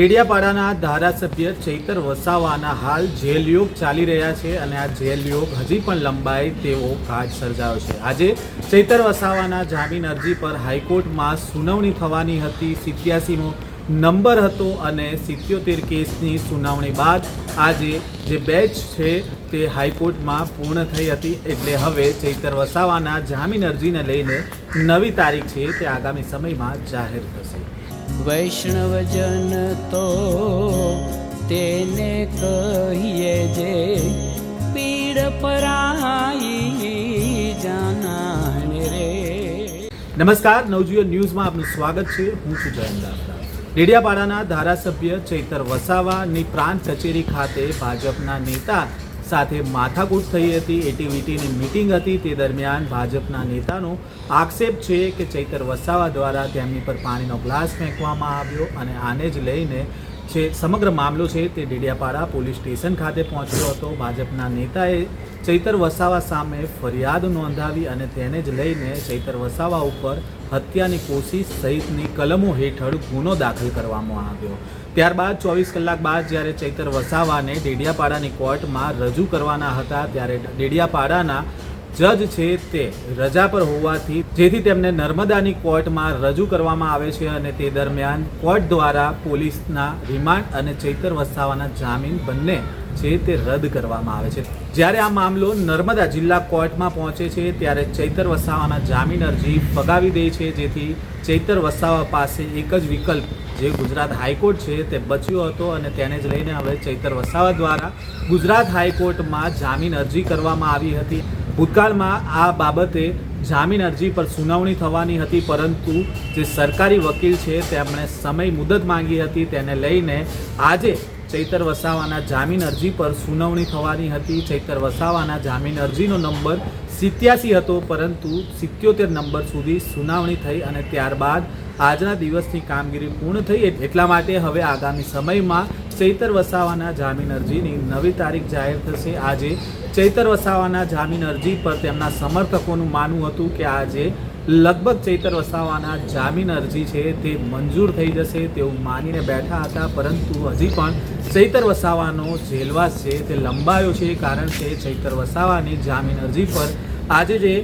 ડેડિયાપાડાના ધારાસભ્ય ચૈતર વસાવાના હાલ જેલ યોગ ચાલી રહ્યા છે અને આ જેલયોગ હજી પણ લંબાય તેવો ઘાટ સર્જાયો છે. આજે ચૈતર વસાવાના જામીન અરજી પર હાઈકોર્ટમાં સુનાવણી થવાની હતી. સિત્યાસીમો નંબર હતો અને સિત્યોતેર કેસની સુનાવણી બાદ આજે જે બેચ છે તે હાઈકોર્ટમાં પૂર્ણ થઈ હતી. એટલે હવે ચૈતર વસાવાના જામીન અરજીને લઈને નવી તારીખ છે તે આગામી સમયમાં જાહેર થશે. વૈષ્ણવજન તો તેને કહીએ જે પીડ પરાઈ જાનાને રે. નમસ્કાર, નવજીવન ન્યૂઝમાં આપનું સ્વાગત છે. હું છું જયંત ડેડિયાપાડાના ધારાસભ્ય ચૈતર વસાવાની પ્રાંત કચેરી ખાતે ભાજપના નેતા સાથે માથાકૂટ થઈ હતી. એટીવીટીની મિટિંગ હતી. તે દરમિયાન ભાજપના નેતાનો આક્ષેપ છે કે ચૈતર વસાવા દ્વારા તેમની પર પાણીનો ગ્લાસ ફેંકવામાં આવ્યો અને આને જ લઈને છે સમગ્ર મામલો છે તે ડેડિયાપાડા પોલીસ સ્ટેશન ખાતે પહોંચ્યો હતો. ભાજપના નેતાએ ચૈતર વસાવા સામે ફરિયાદ નોંધાવી અને તેને જ લઈને ચૈતર વસાવા ઉપર હત્યાની કોશિશ સહિતની કલમો હેઠળ ગુનો દાખલ કરવામાં આવ્યો. ત્યારબાદ ચોવીસ કલાક બાદ જ્યારે ચૈતર વસાવાને ડેડિયાપાડાની કોર્ટમાં રજૂ કરવાના હતા, ત્યારે ડેડિયાપાડાના જજ છે તે રજા પર હોવાથી, જેથી તેમને નર્મદાની કોર્ટમાં રજૂ કરવામાં આવે છે અને તે દરમિયાન કોર્ટ દ્વારા પોલીસના રિમાન્ડ અને ચૈતર વસાવાના જામીન બંને છે તે રદ કરવામાં આવે છે. જ્યારે આ મામલો નર્મદા જિલ્લા કોર્ટમાં પહોંચે છે, ત્યારે ચૈતર વસાવાના જામીન અરજી ફગાવી દે છે, જેથી ચૈતર વસાવા પાસે એક જ વિકલ્પ, જે ગુજરાત હાઈકોર્ટ છે, તે બચ્યો હતો અને તેને જ લઈને હવે ચૈતર વસાવા દ્વારા ગુજરાત હાઈકોર્ટમાં જામીન અરજી કરવામાં આવી હતી. ભૂતકાળમાં આ બાબતે જામીન અરજી પર સુનાવણી થવાની હતી, પરંતુ જે સરકારી વકીલ છે તેમણે સમય મુદત માંગી હતી, તેને લઈને આજે ચૈતર વસાવાના જામીન અરજી પર સુનાવણી થવાની હતી. ચૈતર વસાવાના જામીન અરજીનો નંબર સિત્યાસી હતો, પરંતુ સિત્યોતેર નંબર સુધી સુનાવણી થઈ અને ત્યારબાદ આજના દિવસની કામગીરી પૂર્ણ થઈ એટલા માટે હવે આગામી સમયમાં ચૈતર વસાવાના જામીન અરજીની નવી તારીખ જાહેર થશે. આજે ચૈતર વસાવાના જામીન અરજી પર તેમના સમર્થકોનું માનવું હતું કે આજે લગભગ ચૈતર વસાવાના જામીન અરજી છે તે મંજૂર થઈ જશે તેવું માનીને બેઠા હતા, પરંતુ હજી પણ ચૈતર વસાવાનો જેલવાસ છે તે લંબાયો છે કારણ કે ચૈતર વસાવાની જામીન અરજી પર આજે જે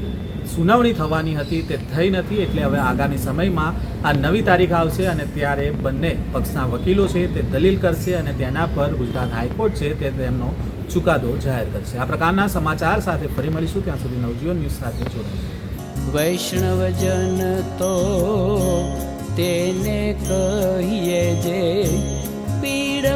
સુનાવણી થવાની હતી તે થઈ નથી એટલે હવે આગામી સમયમાં આ નવી તારીખ આવશે અને ત્યારે બંને પક્ષના વકીલો છે તે દલીલ કરશે અને તેના પર ગુજરાત હાઈકોર્ટ છે તે તેમનો ચુકાદો જાહેર કરશે. આ પ્રકારના સમાચાર સાથે ફરી મળીશું. ત્યાં સુધી નવજીવન ન્યૂઝ સાથે જોડાઈશું વૈષ્ણવજન તો તેને કહીએ જે પીડ